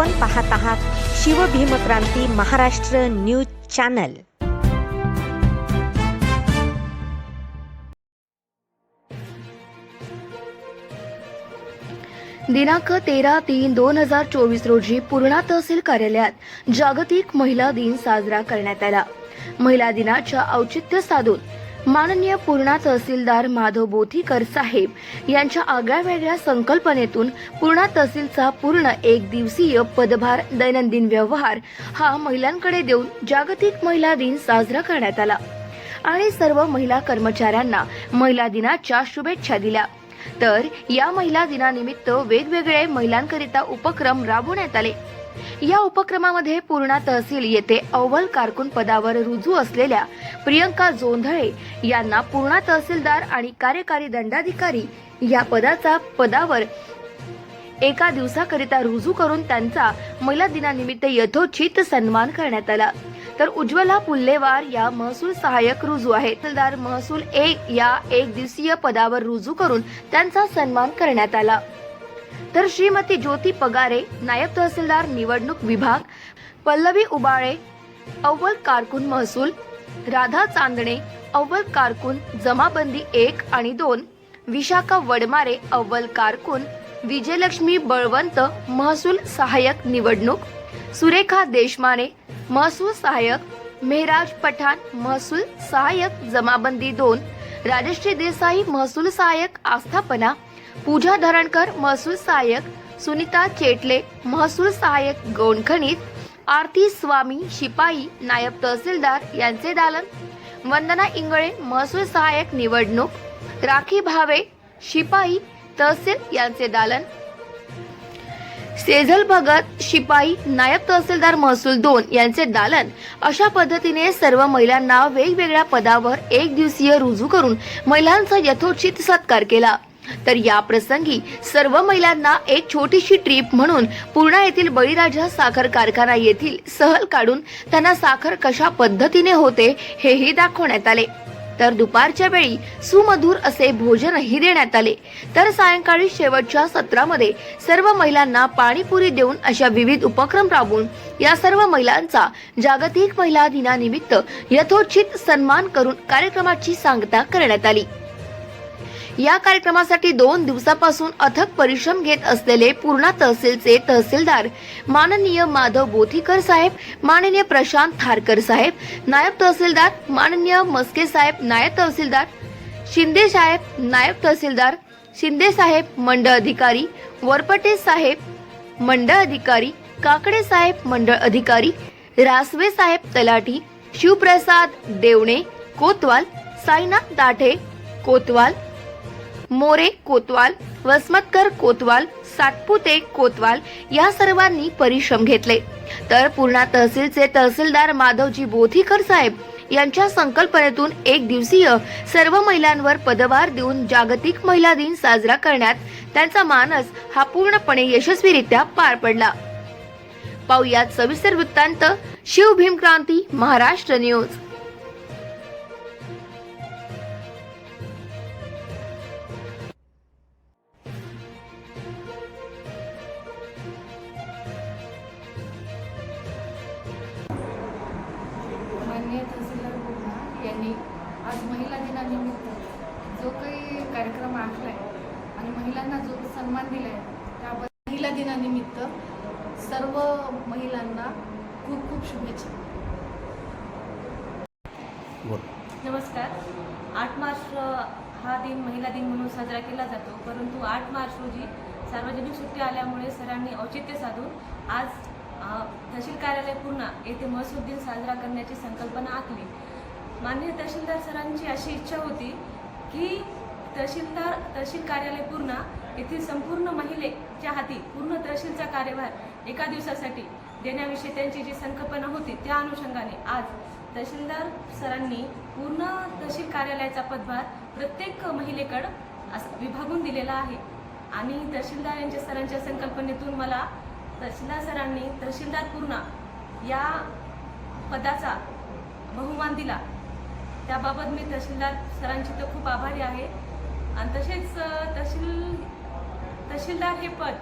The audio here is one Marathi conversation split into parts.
आपण पाहत आहात शिवभीमक्रांती महाराष्ट्र न्यूज चॅनल. दिनांक तेरा तीन दोन हजार चोवीस रोजी पूर्णा तहसील कार्यालयात जागतिक महिला दिन साजरा करण्यात आला. महिला दिनाच्या औचित्य साधून माननीय पूर्णा तहसीलदार माधव बोथीकर साहेब यांच्या आगळ्या वेगळ्या संकल्पनेतून पूर्णा तहसीलचा पूर्ण एक दिवसीय पदभार दैनंदिन व्यवहार हा महिलांकडे देऊन जागतिक महिला दिन साजरा करण्यात आला. आणि सर्व महिला कर्मचाऱ्यांना महिला दिनाच्या शुभेच्छा दिल्या. तर या महिला दिनानिमित्त वेगवेगळे महिलांकरिता उपक्रम राबवण्यात आले. या उपक्रमामध्ये पूर्णा तहसील येथे अव्वल कारकून पदावर रुजू असलेल्या प्रियंका जोंधळे यांना पूर्णा तहसीलदार आणि कार्यकारी दंडाधिकारी या पदाचा पदावर एका दिवसाकरिता रुजू करून त्यांचा महिला दिनानिमित्त यथोचित सन्मान करण्यात आला. तर उज्ज्वला पुल्लेवार या महसूल सहाय्यक रुजू आहेत. महसूल एक या एक दिवसीय पदावर रुजू करून त्यांचा सन्मान करण्यात आला. तर श्रीमती ज्योती पगारे नायब तहसीलदार निवडणूक विभाग पल्लवी उबाळे अव्वल कारकून महसूल राधा चांदणे अव्वल कारकून जमाबंदी एक आणि दोन विशाखा वडमारे अव्वल कारकून विजयलक्ष्मी बळवंत महसूल सहाय्यक निवडणूक सुरेखा देशमाने महसूल सहाय्यक मेहराज पठाण महसूल सहाय्यक जमाबंदी दोन राजश्री देसाई महसूल सहाय्यक आस्थापना पूजा धरणकर महसूल सहाय्यक सुनीता चेटले महसूल सहाय्यक गोंडखणीत आरती स्वामी शिपाई नायब तहसीलदार यांचे दालन. वंदना इंगळे महसूल सहाय्यक निवडणूक. राखी भावे शिपाई तहसील यांचे दालन. सेझल भगत शिपाई नायब तहसीलदार महसूल दोन यांचे दालन. अशा पद्धतीने सर्व महिलांना वेगवेगळ्या पदावर एक दिवसीय रुजू करून महिलांचा यथोचित सत्कार केला. तर या प्रसंगी सर्व महिलांना एक छोटीशी ट्रीप म्हणून पूर्णा येथील बळीराजा साखर कारखाना येथील सहल काढून त्यांना साखर कशा पद्धतीने होते हेही दाखवण्यात आले. तर दुपारच्या वेळी सुमधुर असे भोजनही देण्यात आले. तर सायंकाळी शेवटच्या सत्रामध्ये सर्व महिलांना पाणीपुरी देऊन अशा विविध उपक्रम राबवून या सर्व महिलांचा जागतिक महिला दिनानिमित्त यथोचित सन्मान करून कार्यक्रमाची सांगता करण्यात आली. या कार्यक्रमासाठी दोन दिवसापासून अथक परिश्रम घेत असलेले पूर्णा तहसीलचे तहसीलदार माननीय माधव बोथीकर साहेब माननीय प्रशांत थारकर साहेब नायब तहसीलदार माननीय मस्के साहेब नायब तहसीलदार शिंदे साहेब नायब तहसीलदार शिंदे साहेब मंडळ अधिकारी वरपटे साहेब मंडळ अधिकारी काकडे साहेब मंडळ अधिकारी रासवे साहेब तलाठी शिवप्रसाद देवणे कोतवाल साईनाथ दाठे कोतवाल मोरे कोतवाल वसमतकर कोतवाल सातपुते कोतवाल या सर्वांनी परिश्रम घेतले. तर पूर्णा तहसीलचे तहसीलदार माधवजी बोथीकर साहेब यांच्या संकल्पनेतून एक दिवसीय सर्व महिलांवर पदभार देऊन जागतिक महिला दिन साजरा करण्यात त्यांचा मानस हा पूर्णपणे यशस्वीरित्या पार पडला. पाहुयात सविस्तर वृत्तांत. शिव भीमक्रांती महाराष्ट्र न्यूज. महिलांना जो सन्मान दिला आहे त्याबद्दल महिला दिनानिमित्त सर्व महिलांना खूप खूप शुभेच्छा. नमस्कार. आठ मार्च हा दिन महिला दिन म्हणून साजरा केला जातो. परंतु आठ मार्च रोजी सार्वजनिक सुट्टी आल्यामुळे सरांनी औचित्य साधून आज तहसील कार्यालय पूर्णा येथे महसूल दिन साजरा करण्याची संकल्पना आखली. माननीय तहसीलदार सरांची अशी इच्छा होती की तहसीलदार तहसील कार्यालय पूर्णा येथील संपूर्ण महिलेच्या हाती पूर्ण तहसीलचा कार्यभार एका दिवसासाठी देण्याविषयी त्यांची जी संकल्पना होती त्या अनुषंगाने आज तहसीलदार सरांनी पूर्ण तहसील कार्यालयाचा पदभार प्रत्येक महिलेकडं असं विभागून दिलेला आहे. आणि तहसीलदार यांच्या सरांच्या संकल्पनेतून मला तहसीलदार सरांनी तहसीलदार पूर्णा या पदाचा बहुमान दिला. त्याबाबत मी तहसीलदार सरांची तर खूप आभारी आहे. आणि तसेच तहसील तहसीलदार हे पद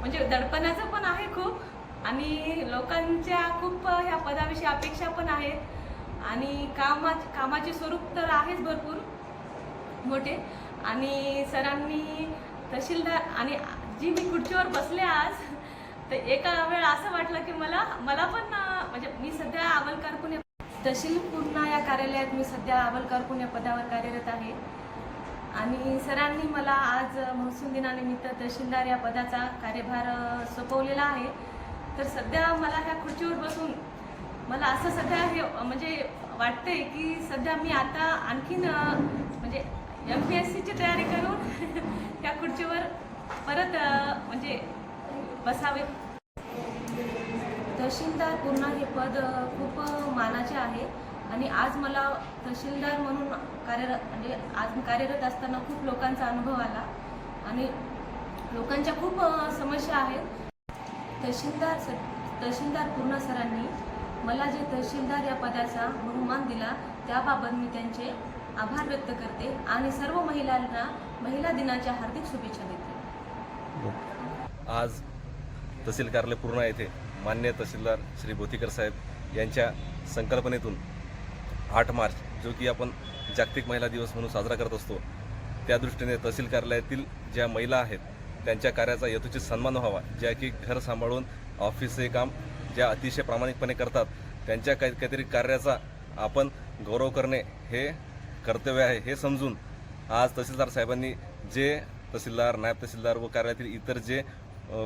म्हणजे दडपणाचं पण आहे खूप आणि लोकांच्या खूप ह्या पदाविषयी अपेक्षा पण आहेत आणि कामा कामाचे स्वरूप तर आहेच भरपूर मोठे आणि सरांनी तहसीलदार आणि जी मी खुर्चीवर बसले आज तर एका वेळ असं वाटलं की मला मला पण म्हणजे मी सध्या अवलकारपुणे तहसील पूर्णा या कार्यालयात मी सध्या अवलकारपुणे पदावर कार्यरत आहे. आणि सरांनी मला आज महसूल दिनानिमित्त तहसीलदार या पदाचा कार्यभार सोपवलेला आहे. तर सध्या मला ह्या खुर्चीवर बसून मला असं सध्या हे म्हणजे वाटते की सध्या मी आता आणखीन म्हणजे एम पी एस सीची तयारी करून त्या खुर्चीवर परत म्हणजे बसावे. तहसीलदार पूर्ण हे पद खूप मानाचे आहे. आणि आज मला तहसीलदार म्हणून कार्यरत म्हणजे आज कार्यरत असताना खूप लोकांचा अनुभव आला. आणि लोकांच्या खूप समस्या आहेत. तहसीलदार स तहसीलदार पूर्ण सरांनी मला जे तहसीलदार या पदाचा बहुमान दिला त्याबाबत मी त्यांचे आभार व्यक्त करते आणि सर्व महिलांना महिला दिनाच्या हार्दिक शुभेच्छा देते. आज तहसील कार्यालय पूर्णा येथे मान्य तहसीलदार श्री बोथीकर साहेब यांच्या संकल्पनेतून आठ मार्च जो की आपण जागतिक महिला दिवस म्हणून साजरा करत असतो त्या दृष्टीने तहसील कार्यालयातील ज्या महिला आहेत त्यांच्या कार्याचा यथोचित सन्मान व्हावा ज्या की घर सांभाळून ऑफिसचे काम ज्या अतिशय प्रामाणिकपणे करतात त्यांच्या काही काहीतरी कार्याचा आपण गौरव करणे हे कर्तव्य आहे हे समजून आज तहसीलदार साहेबांनी जे तहसीलदार नायब तहसीलदार व कार्यालयातील इतर जे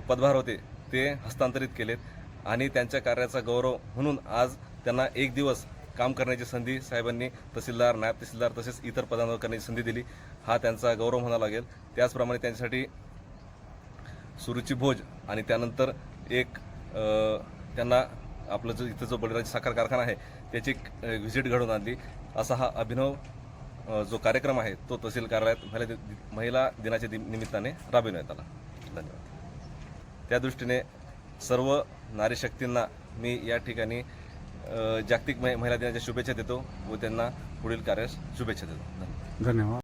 पदभार होते ते हस्तांतरित केलेत आणि त्यांच्या कार्याचा गौरव म्हणून आज त्यांना एक दिवस काम करण्याची संधी साहेबांनी तहसीलदार नायब तहसीलदार तसेच इतर पदांवर करण्याची संधी दिली. हा त्यांचा गौरव म्हणावा लागेल. त्याचप्रमाणे त्यांच्यासाठी सुरुची भोज आणि त्यानंतर एक त्यांना आपलं जो इथं जो बळीराज साखर कारखाना आहे त्याची व्हिजिट घडवून आणली. असा हा अभिनव जो कार्यक्रम आहे तो तहसील कार्यालयात महिला महिला दिनाच्या दि- निमित्ताने राबविण्यात आला. धन्यवाद. त्या दृष्टीने सर्व नारी शक्तींना मी या ठिकाणी जागतिक महि- महिला दिनाच्या शुभेच्छा देतो व त्यांना पुढील कार्यास शुभेच्छा देतो. धन्यवाद. धन्यवाद.